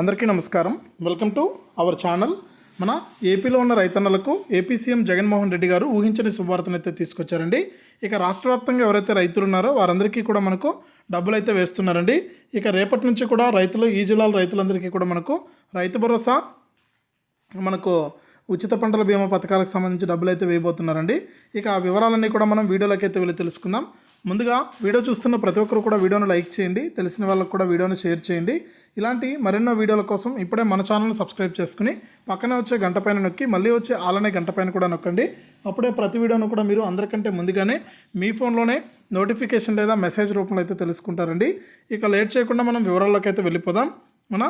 అందరికీ నమస్కారం. Welcome to our channel మన ఏపీలో ఉన్న రైతన్నలకు ఏపీ సీఎం జగన్మోహన్ రెడ్డి గారు ఊహించని శుభవార్తను అయితే తీసుకొచ్చారండి. ఇక రాష్ట్ర వ్యాప్తంగా ఎవరైతే రైతులు ఉన్నారో వారందరికీ కూడా మనకు డబ్బులు అయితే వేస్తున్నారండి. ఇక రేపటి నుంచి కూడా రైతులు ఈ జిల్లాల రైతులందరికీ కూడా మనకు రైతు భరోసా మనకు ఉచిత పంటల బీమా పథకాలకు సంబంధించి డబ్బులు అయితే వేయబోతున్నారండి. ఇక ఆ వివరాలన్నీ కూడా మనం వీడియోలోకి అయితే వెళ్ళి తెలుసుకుందాం. ముందుగా వీడియో చూస్తున్న ప్రతి ఒక్కరు కూడా వీడియోను లైక్ చేయండి. తెలిసిన వాళ్ళకు కూడా వీడియోను షేర్ చేయండి. ఇలాంటి మరెన్నో వీడియోల కోసం ఇప్పుడే మన ఛానల్ని సబ్స్క్రైబ్ చేసుకుని పక్కనే వచ్చే గంట పైన నొక్కి మళ్ళీ వచ్చే ఆలనే గంట పైన కూడా నొక్కండి. అప్పుడే ప్రతి వీడియోను కూడా మీరు అందరికంటే ముందుగానే మీ ఫోన్లోనే నోటిఫికేషన్ లేదా మెసేజ్ రూపంలో అయితే తెలుసుకుంటారండి. ఇక లేట్ చేయకుండా మనం వివరాల్లోకి అయితే వెళ్ళిపోదాం. మన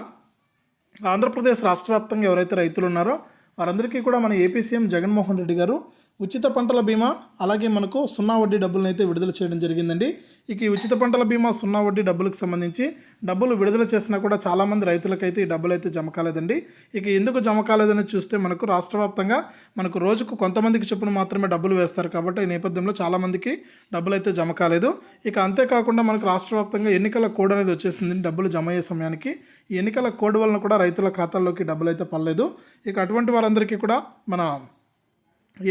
ఆంధ్రప్రదేశ్ రాష్ట్ర వ్యాప్తంగా ఎవరైతే రైతులు ఉన్నారో వారందరికీ కూడా మన ఏపీ సీఎం జగన్మోహన్ రెడ్డి గారు ఉచిత పంటల బీమా అలాగే మనకు సున్నా వడ్డీ డబ్బులను అయితే విడుదల చేయడం జరిగిందండి. ఇక ఈ ఉచిత పంటల బీమా సున్నా వడ్డీ డబ్బులకు సంబంధించి డబ్బులు విడుదల చేసినా కూడా చాలామంది రైతులకైతే ఈ డబ్బులు అయితే జమ కాలేదండి. ఇక ఎందుకు జమ కాలేదని చూస్తే మనకు రాష్ట్ర వ్యాప్తంగా మనకు రోజుకు కొంతమందికి చొప్పున మాత్రమే డబ్బులు వేస్తారు కాబట్టి ఈ నేపథ్యంలో చాలామందికి డబ్బులు అయితే జమ కాలేదు. ఇక అంతేకాకుండా మనకు రాష్ట్ర వ్యాప్తంగా ఎన్నికల కోడ్ అనేది వచ్చేసింది. డబ్బులు జమ అయ్యే సమయానికి ఈ ఎన్నికల కోడ్ వలన కూడా రైతుల ఖాతాల్లోకి డబ్బులు అయితే పడలేదు. ఇక అటువంటి వారందరికీ కూడా మన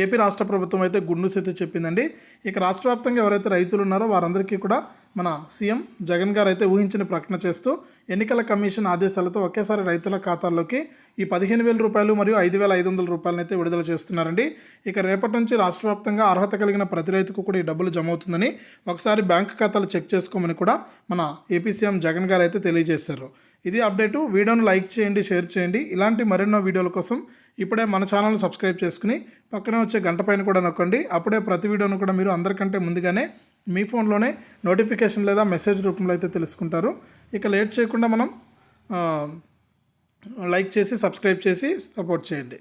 ఏపీ రాష్ట్ర ప్రభుత్వం అయితే గుండు అయితే చెప్పిందండి. ఇక రాష్ట్ర వ్యాప్తంగా ఎవరైతే రైతులు ఉన్నారో వారందరికీ కూడా మన సీఎం జగన్ గారు అయితే ఊహించిన ప్రకటన చేస్తూ ఎన్నికల కమిషన్ ఆదేశాలతో ఒకేసారి రైతుల ఖాతాల్లోకి ఈ పదిహేను వేల రూపాయలు మరియు ఐదు వేల ఐదు వందల రూపాయలను అయితే విడుదల చేస్తున్నారండి. ఇక రేపటి నుంచి రాష్ట్ర వ్యాప్తంగా అర్హత కలిగిన ప్రతి రైతుకు కూడా ఈ డబ్బులు జమ అవుతుందని ఒకసారి బ్యాంక్ ఖాతాలు చెక్ చేసుకోమని కూడా మన ఏపీ సీఎం జగన్ గారు అయితే తెలియజేశారు. ఇది అప్డేటు. వీడియోను లైక్ చేయండి షేర్ చేయండి. ఇలాంటి మరెన్నో వీడియోల కోసం ఇప్పుడే మన ఛానల్ సబ్స్క్రైబ్ చేసుకుని పక్కనే వచ్చే గంట పైన కూడా నొక్కండి. అప్పుడే ప్రతి వీడియోను కూడా మీరు అందరికంటే ముందుగానే మీ ఫోన్లోనే నోటిఫికేషన్ లేదా మెసేజ్ రూపంలో అయితే తెలుసుకుంటారు. ఇక లేట్ చేయకుండా మనం లైక్ చేసి సబ్స్క్రైబ్ చేసి సపోర్ట్ చేయండి.